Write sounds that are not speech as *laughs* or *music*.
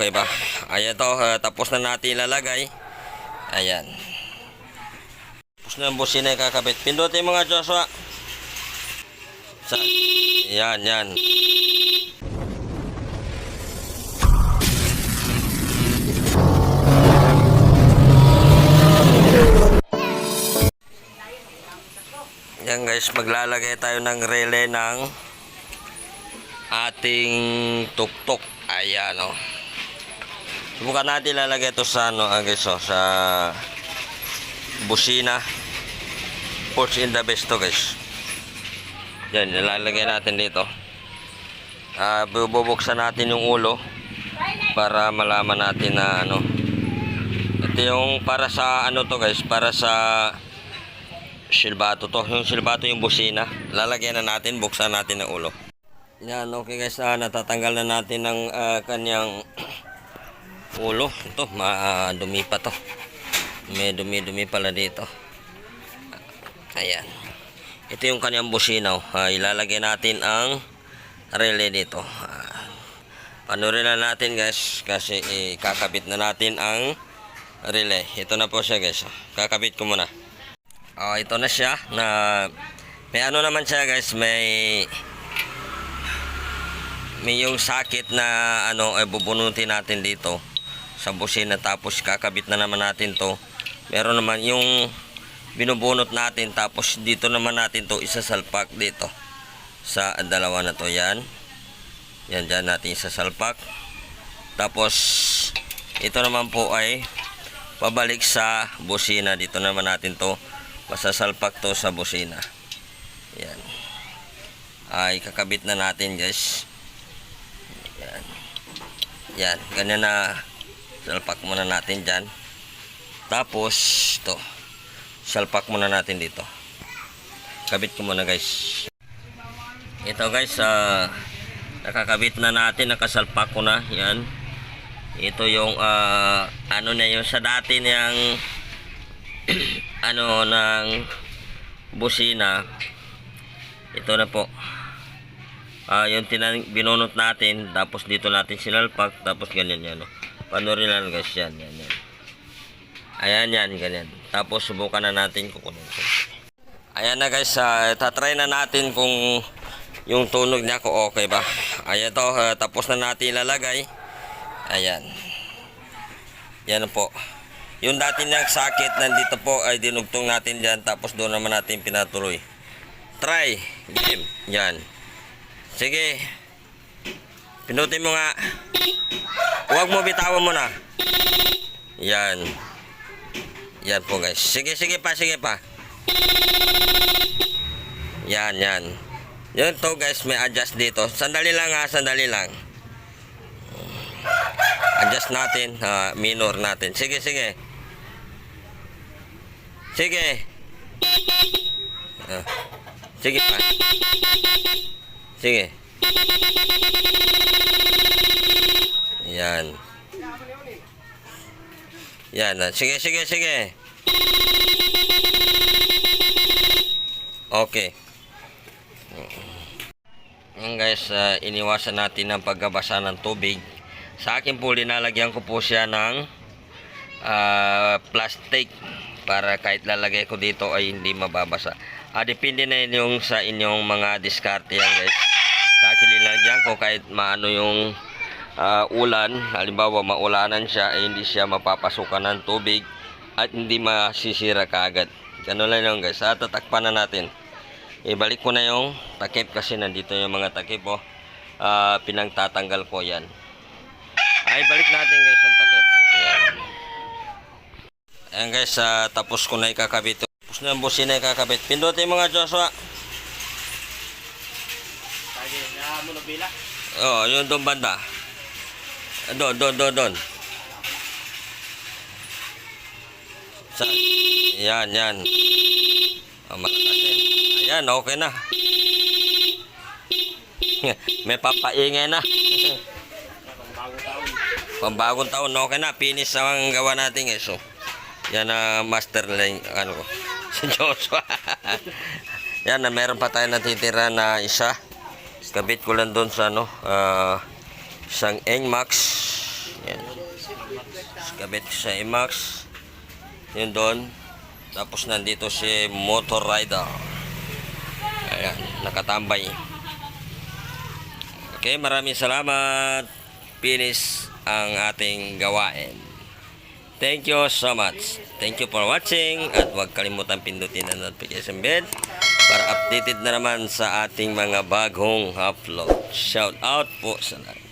okay ba? Ayan to, ah, tapos na natin ilalagay. Ayan. Tapos na ang busina yung kakabit. Pindutin mga Joshua. Sa, yan, yan. Yan guys, maglalagay tayo ng relay ng ating tuktok. Ayan o. Subukan natin lalagay ito sa ano, ah, guys, oh, sa busina. Ports in the best to guys. Yan, ilalagay natin dito. Ah, bubuksan natin yung ulo para malaman natin na ano. Ito yung para sa ano to guys, para sa silbato to. Yung silbato yung busina. Lalagyan na natin, buksan natin ang ulo. Yan, okay guys, ah, natatanggal na natin ng ah, kanyang ulo. Ito, madumi pa to. May dumi-dumi pala dito. Ayan. Ito yung kanyang busina. oh. Ah, ilalagay natin ang relay dito. Ah, panurin na natin guys kasi eh, kakabit na natin ang relay. Ito na po siya guys. Kakabit ko muna. Ah, ito na siya na may ano naman siya guys, may may yung sakit na ano ay bubunutin natin dito sa busina tapos kakabit na naman natin to. Meron naman yung binubunot natin tapos dito naman natin to isasalpak dito sa dalawa na to yan. Yan dyan natin isasalpak. Tapos ito naman po ay pabalik sa busina. Dito naman natin to masasalpak to sa busina. Yan. Ay kakabit na natin guys. Yan. Yan. Ganyan na salpak muna natin dyan. Tapos to salpak muna natin dito. Kabit ko muna guys. Ito guys, ah, nakakabit na natin, nakasalpak ko na. Yan. Ito yung ah, ano na yung sa dati niyang *clears throat* ano ng busina ito na po ah yung binunot natin tapos dito natin sinalpak tapos ganyan yan no? Panurin lang guys yan yan yan ayan yan ganyan tapos subukan na natin kukunin ko ayan na guys ah, tatry na natin kung yung tunog niya ko okay ba ayan to ah, tapos na natin ilalagay ayan yan po yung dati niyang sakit nandito po ay dinugtong natin dyan tapos doon naman natin pinatuloy. Try. Game. Yan. Sige. Pinutin mo nga. Huwag mo bitawan mo na. Yan. Yan po guys. Sige, sige pa, sige pa. Yan, yan. Yan to guys, may adjust dito. Sandali lang ha, sandali lang. Adjust natin, ah, minor natin. Sige, sige. Sige. Ah. Sige pa. Sige. Yan. Yan. Sige, sige, sige. Okay. Yan guys, ah, iniwasan natin ang paggabasa ng tubig. Sa akin po, linalagyan ko po siya ng ah, plastic para kahit lalagay ko dito ay hindi mababasa. Ah, depende na yun yung sa inyong mga diskarte yan guys. Sa akin linalagyan ko kahit maano yung ah, ulan, halimbawa maulanan siya ay hindi siya mapapasukan ng tubig at hindi masisira kaagad. Ganun lang yun guys. Ah, tatakpan na natin. Ibalik ko na yung takip kasi nandito yung mga takip oh. Ah, pinagtatanggal ko yan. Ay, balik natin guys ang takip. Ayan. Ayan guys, ah, tapos ko na ikakabit. Tapos na yung busina ikakabit. Pindutin mga Joshua. Lagi na mo bila. Oh, yun doon banda. Doon, doon, doon, doon. Sa, yan, yan. Oh. Ayan, okay na. *laughs* May papaingay na. *laughs* Pambagong taon, okay na. Finish ang gawa natin eh. So, yan na master line, ano ko. *laughs* Si Joshua. yan na, meron pa tayo natitira na isa. Kabit ko lang doon sa ano, ah, isang NMAX. Yan. Kabit sa IMAX. Yun doon. Tapos nandito si Motor Rider. Ayan, nakatambay. Okay, maraming salamat. Finish ang ating gawain. Thank you so much. Thank you for watching at huwag kalimutan pindutin ang notification bell para updated na naman sa ating mga bagong upload. Shout out po sa lahat.